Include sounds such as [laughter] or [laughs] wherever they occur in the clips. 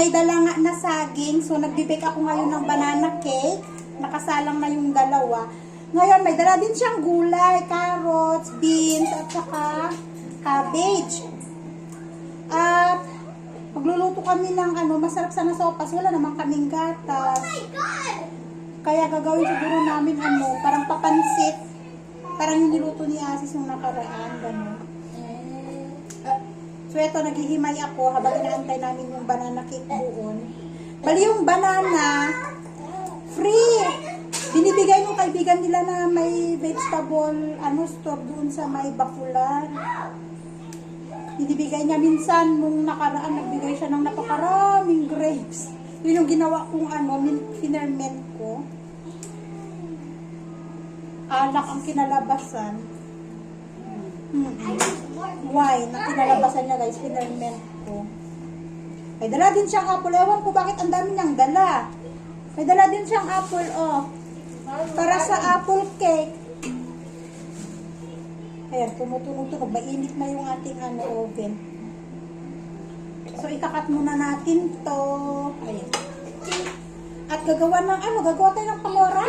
may dala nga na saging. So, nagbe-bake ako ngayon ng banana cake. Nakasalang na yung dalawa. Ngayon, may dala din siyang gulay, carrots, beans, at saka cabbage. At magluluto kami ng ano, masarap sana sopas. Wala naman kaming gatas. Kaya gagawin siguro namin ano, parang papansit. Parang yung niluto ni Asis yung nakaraan. Gano'n. So ito, naghihimay ako habang inaantay namin yung banana cake doon. Bali yung banana, free! Binibigay ng kaibigan nila na may vegetable ano store doon sa may bakulan. Binibigay niya minsan nung nakaraan, nagbigay siya ng napakaraming grapes. Yun yung ginawa kong ano, milk ferment ko. Alak ang kinalabasan. Hmm. Wine na kinalabasan niya guys, ferment ko. May dala din siyang apple. Ewan ko bakit ang dami niyang dala. May dala din siyang apple, oh. Para sa apple cake. Ayan, tumutunog-tunog. Mainit na yung ating ano, oven. So, ikakat muna natin to. Ayan. At gagawa ng ano, gagawa tayo ng pakora.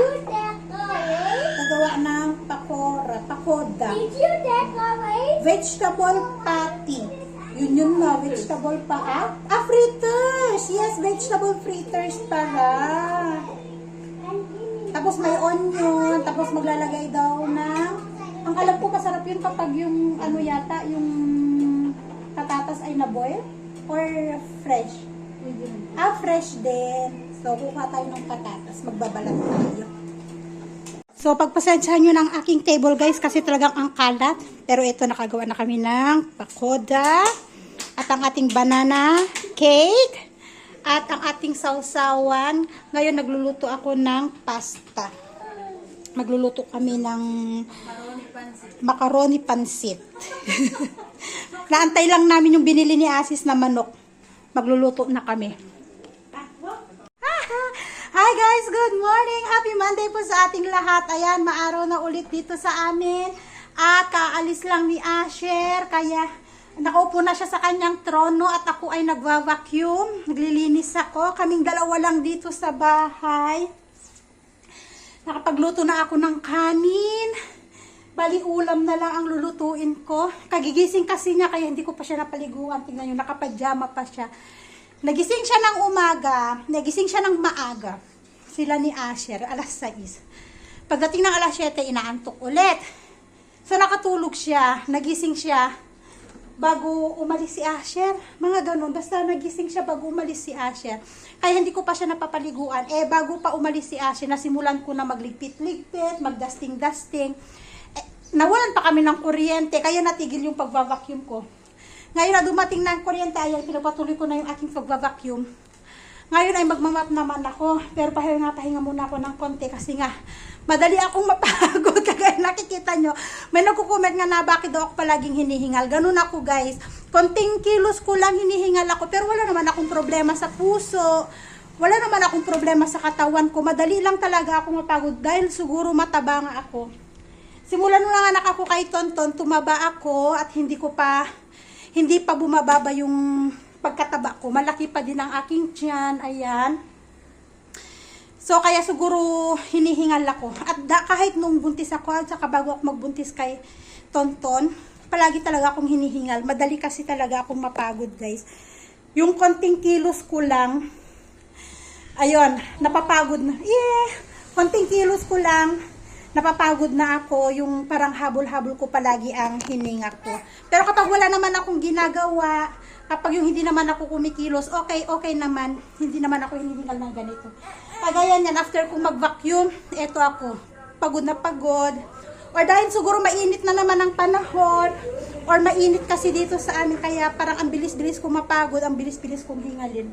Gagawa ng pakora, pakoda. Did you decorate? Vegetable patty. Yun yun na, vegetable pa. Ah, ah fritters! Yes, vegetable fritters pala. Tapos may onion, tapos maglalagay daw ng, ang alam ko masarap yun kapag yung ano yata, yung patatas ay na-boil or fresh. Ah, fresh din. So, kuha tayo ng patatas. Magbabalat tayo. So, pagpasensyahan nyo ng aking table guys kasi talagang ang kalat. Pero ito, nakagawa na kami ng pakoda at ang ating banana cake at ang ating sausawan. Ngayon, nagluluto ako ng pasta. Magluluto kami ng macaroni pansit. [laughs] Naantay lang namin yung binili ni Asis na manok. Magluluto na kami. Guys! Good morning! Happy Monday po sa ating lahat. Ayan, maaraw na ulit dito sa amin. At kaalis lang ni Asher. Kaya nakaupo na siya sa kanyang trono at ako ay nagwa-vacuum. Naglilinis ako. Kaming dalawa lang dito sa bahay. Nakapagluto na ako ng kanin. Bali ulam na lang ang lulutuin ko. Kagigising kasi niya kaya hindi ko pa siya napaliguan. Tingnan nyo, nakapajama pa siya. Nagising siya ng umaga, nagising siya ng maaga. Sila ni Asher, alas 6. Pagdating ng alas 7, inaantok ulit. So nakatulog siya, nagising siya bago umalis si Asher. Mga ganun, basta nagising siya bago umalis si Asher. Kaya hindi ko pa siya napapaliguan. Eh, bago pa umalis si Asher, nasimulan ko na magligpit-ligpit, magdusting-dusting. Eh, nawalan pa kami ng kuryente, kaya natigil yung pagva-vacuum ko. Ngayon na dumating ang kuryente, ayan, pinapatuloy ko na yung aking pagva-vacuum. Ngayon ay magmamap naman ako, pero pahinga, pahinga muna ako ng konti kasi nga, madali akong mapagod. [laughs] Kagaya nakikita nyo, may nagkukomment nga na bakit daw ako palaging hinihingal. Ganun ako guys. Konting kilos ko lang hinihingal ako, pero wala naman akong problema sa puso. Wala naman akong problema sa katawan ko. Madali lang talaga ako mapagod dahil siguro mataba nga ako. Simulan nung nanganak ako kay Tonton, tumaba ako at hindi ko pa hindi pa bumababa yung pagkataba ko. Malaki pa din ang aking tiyan. Ayan. So, kaya siguro hinihingal ako. At da, kahit nung buntis ako, at saka bago ako magbuntis kay Tonton, palagi talaga akong hinihingal. Madali kasi talaga akong mapagod, guys. Yung konting kilos ko lang, ayun, napapagod na. Yeah! Konting kilos ko lang, napapagod na ako, yung parang habol-habol ko palagi ang hininga ko. Pero kapag wala naman akong ginagawa, kapag yung hindi naman ako kumikilos, okay, okay naman. Hindi naman ako hinihingal ng ganito. Kagaya niyan, after kong mag-vacuum, eto ako, pagod na pagod. Or dahil siguro mainit na naman ang panahon, or mainit kasi dito sa amin, kaya parang ang bilis-bilis ko mapagod, ang bilis-bilis kong hingalin.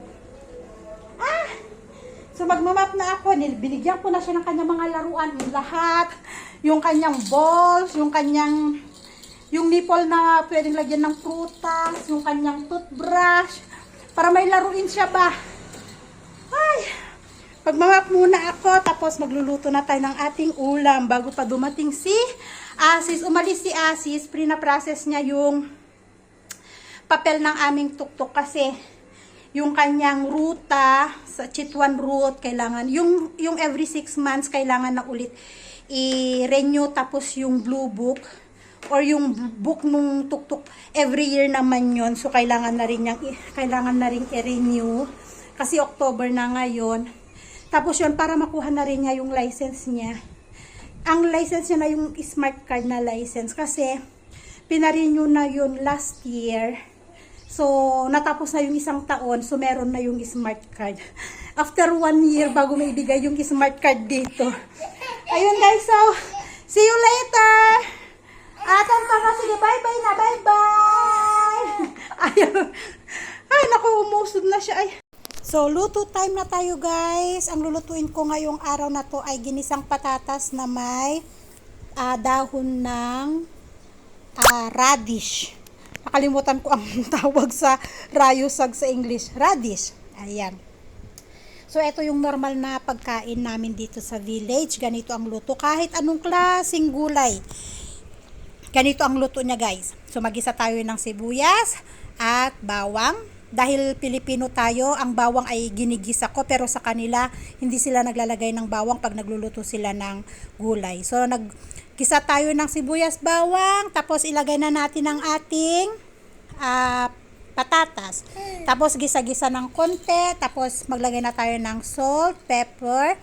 Ah! So magmamap na ako, binigyan ko na siya ng kanyang mga laruan, yung lahat, yung kanyang balls, yung kanyang, yung nipple na pwedeng lagyan ng prutas, yung kanyang toothbrush, para may laruin siya ba. Ay! Magmamap muna ako, tapos magluluto na tayo ng ating ulam bago pa dumating si Asis. Umalis si Asis, pre-na-process niya yung papel ng aming tuktok kasi yung kanyang ruta sa Chitwan route, kailangan, yung, yung every 6 months, kailangan na ulit i-renew tapos yung blue book or yung book nung tuktok every year naman yon so kailangan na rin yung, kailangan na rin i-renew. Kasi October na ngayon. Tapos yun para makuha na rin niya yung license niya. Ang license niya na yung smart card na license. Kasi pinarenew na yun last year. So natapos na yung isang taon. So meron na yung smart card. [laughs] After one year bago may ibigay yung smart card dito. Ayun guys. So see you later Atan pa nga, sige, bye-bye na, bye-bye! [laughs] Ayun. Ay, naku, umusod na siya. Ay. So, luto time na tayo, guys. Ang lulutuin ko ngayong araw na to ay ginisang patatas na may ah, dahon ng ah, radish. Nakalimutan ko ang [laughs] tawag sa rayusag sa English. Radish. Ayan. So, ito yung normal na pagkain namin dito sa village. Ganito ang luto. Kahit anong klaseng gulay. Ganito ang luto niya guys. So magisa tayo ng sibuyas at bawang. Dahil Pilipino tayo, ang bawang ay ginigisa ko pero sa kanila hindi sila naglalagay ng bawang pag nagluluto sila ng gulay. So naggisa tayo ng sibuyas, bawang, tapos ilagay na natin ang ating ah, patatas. Tapos gisa-gisa ng konti, tapos maglagay na tayo ng salt, pepper,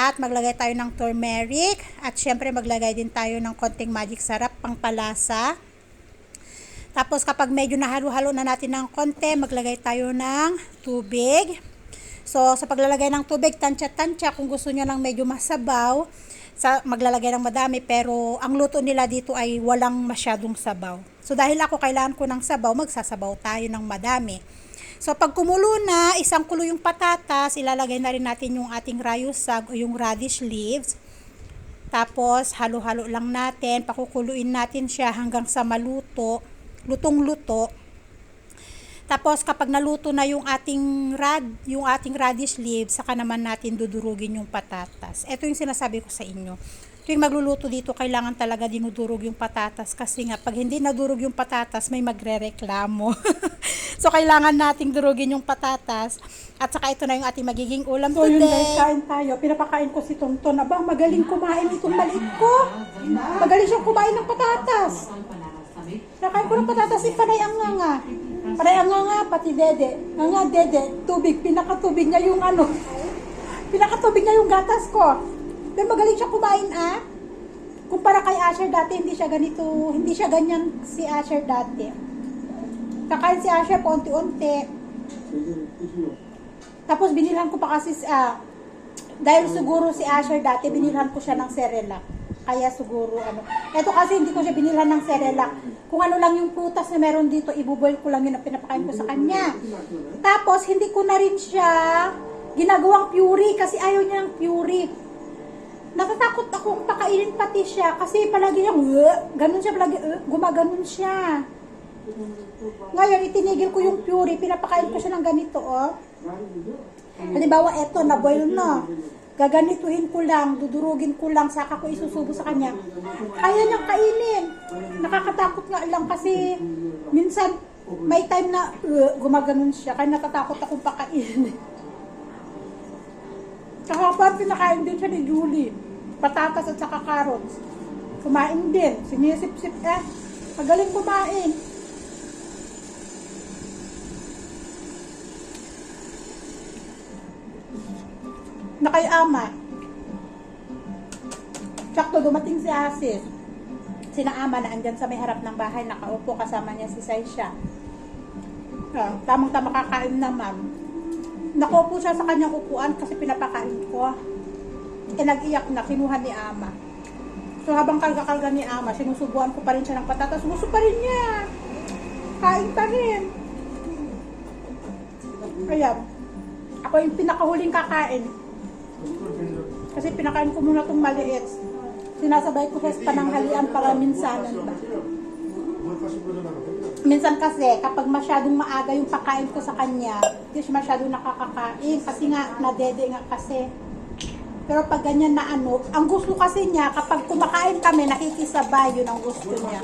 at maglagay tayo ng turmeric at syempre maglagay din tayo ng konting magic sarap pang palasa. Tapos kapag medyo nahalo-halo na natin ng konti, maglagay tayo ng tubig. So sa paglalagay ng tubig, tansya-tansya kung gusto niyo ng medyo masabaw, sa maglalagay ng madami pero ang luto nila dito ay walang masyadong sabaw. So dahil ako kailangan ko ng sabaw, magsasabaw tayo ng madami. So pag kumulo na, isang kulo yung patatas, ilalagay na rin natin yung ating rayusag o yung radish leaves. Tapos halo-halo lang natin, pakukuluin natin siya hanggang sa maluto, lutong-luto. Tapos kapag naluto na yung ating rad, yung ating radish leaves, saka naman natin dudurugin yung patatas. Ito yung sinasabi ko sa inyo. Tuwing magluluto dito, kailangan talaga dinudurog yung patatas kasi nga pag hindi nadurog yung patatas, may magrereklamo. [laughs] so kailangan nating durugin yung patatas at saka ito na yung ating magiging ulam So yun guys, today. kain tayo. Pinapakain ko si Tonton. Aba, magaling kumain itong maliit ko. Magaling siyang kumain ng patatas. Nakain ko ng patatas, si Panay ang nga nga. Panay ang nga nga, pati dede. Nga nga, dede, tubig. Pinakatubig niya yung ano. Pinakatubig niya yung gatas ko. Pero magaling siya kumain ah. Kumpara kay Asher dati, hindi siya ganito, hindi siya ganyan si Asher dati. Kakain si Asher paunti-unti. Tapos binilhan ko pa kasi ah, dahil siguro si Asher dati binilhan ko siya ng Cerelac. Kaya siguro ano. Ito kasi hindi ko siya binilhan ng Cerelac. Kung ano lang yung prutas na meron dito, ibuboil ko lang yun na pinapakain ko sa kanya. Tapos hindi ko na rin siya ginagawang puree kasi ayaw niya ng puree. Natatakot akong pakainin pati siya kasi palagi niyang "Ugh." ganun siya palagi "Ugh." gumaganon siya. Ngayon, itinigil ko yung puree, pinapakain ko siya ng ganito, oh. Halimbawa, eto, na-boil na. Gaganituhin ko lang, dudurugin ko lang, saka ko isusubo sa kanya. Kaya niyang kainin. Nakakatakot nga lang kasi minsan may time na uh, gumaganon siya, kaya natatakot akong pakainin. Kahapon, pinakain din siya ni Julie. Patatas at saka carrots. Kumain din. Sinisip-sip eh. Magaling kumain. na kay ama. Sakto dumating si Asis. Sina ama na andyan sa may harap ng bahay, nakaupo kasama niya si Saisha. Ah, tamang-tama kakain naman. Nakaupo siya sa kanyang upuan kasi pinapakain ko. Eh nag-iyak na, kinuha ni ama. So habang kalga-kalga ni ama, sinusubuan ko pa rin siya ng patatas. Gusto pa rin niya. Kain pa rin. Ayan. Ako yung pinakahuling kakain. Kasi pinakain ko muna itong maliit. Sinasabay ko sa pananghalian para minsanan ba. Minsan kasi, kapag masyadong maaga yung pakain ko sa kanya, hindi siya masyadong nakakakain. Kasi nga, nadede nga kasi. Pero pag ganyan na ano, ang gusto kasi niya, kapag kumakain kami, nakikisabay, yun ang gusto niya.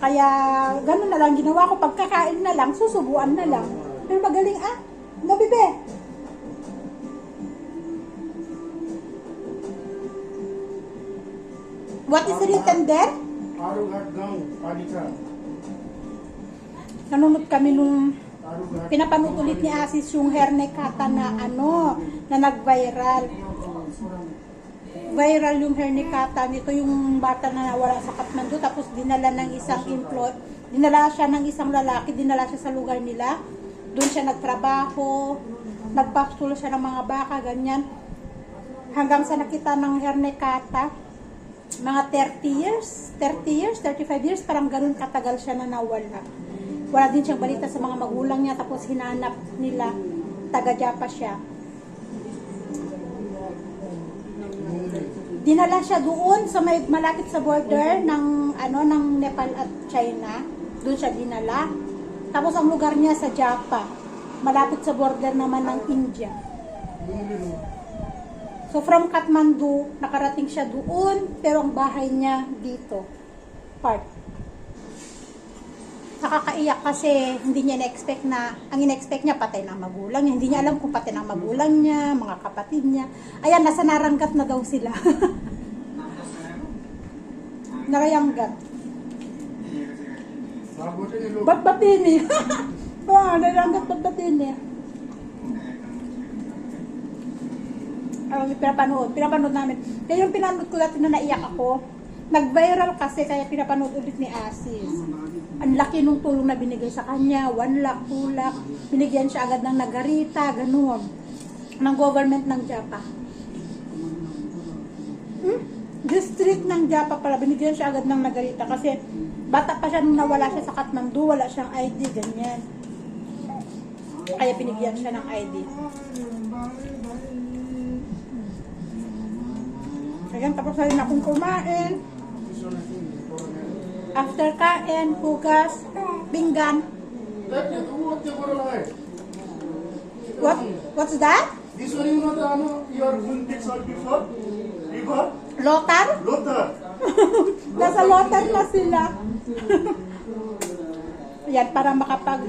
Kaya, ganun na lang, ginawa ko, pagkakain na lang, susubuan na lang. Pero magaling ah. No, bebe. What is written there? Arugat Gang, Palika. Nanonood kami nung pinapanood ulit ni Asis yung Herne Kata na ano, na nag-viral. Viral yung Herne Kata nito yung bata na nawala sa Kathmandu tapos dinala ng isang employ, dinala siya ng isang lalaki, dinala siya sa lugar nila. Doon siya nagtrabaho, nagpastulo siya ng mga baka, ganyan. Hanggang sa nakita ng Herne Kata, mga 30 years, 30 years, 35 years, parang ganun katagal siya na nawala. Wala din siyang balita sa mga magulang niya, tapos hinanap nila, taga-Japa siya. Dinala siya doon sa may malapit sa border ng ano ng Nepal at China. Doon siya dinala. Tapos ang lugar niya sa Japa, malapit sa border naman ng India. So from Kathmandu, nakarating siya doon, pero ang bahay niya dito. Part. Nakakaiyak kasi hindi niya na-expect na, ang in-expect niya patay ng magulang niya. Hindi niya alam kung patay ng magulang niya, mga kapatid niya. Ayan, nasa naranggat na daw sila. Lo. Ba't batini? Ah, naranggat ba't batini? Ang pinapanood, pinapanood namin. Kaya yung pinanood ko dati na naiyak ako, nag-viral kasi kaya pinapanood ulit ni Asis. Ang laki nung tulong na binigay sa kanya, one lakh, two lakh, binigyan siya agad ng nagarita, ganun. Ng government ng Japa. Hmm? District ng Japa pala, binigyan siya agad ng nagarita kasi bata pa siya nung nawala siya sa Kathmandu, wala siyang ID, ganyan. Kaya binigyan siya ng ID. Ayan, tapos na rin akong kumain. After kain, hugas, pinggan. What? What's that? This one you know the ano, your Olympics all before? Before? Lotar? Lothar. Nasa lotar na sila. [laughs] Ayan, para makapag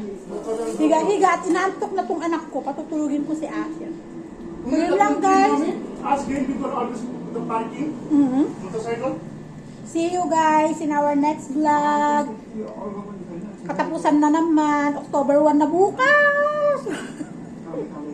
higa-higa at inaantok na tong anak ko, patutulugin ko si Asya. Yun lang guys. Ask him people always the parking, Mhm. motorcycle. See you guys in our next vlog. Katapusan na naman. October 1 na bukas. [laughs]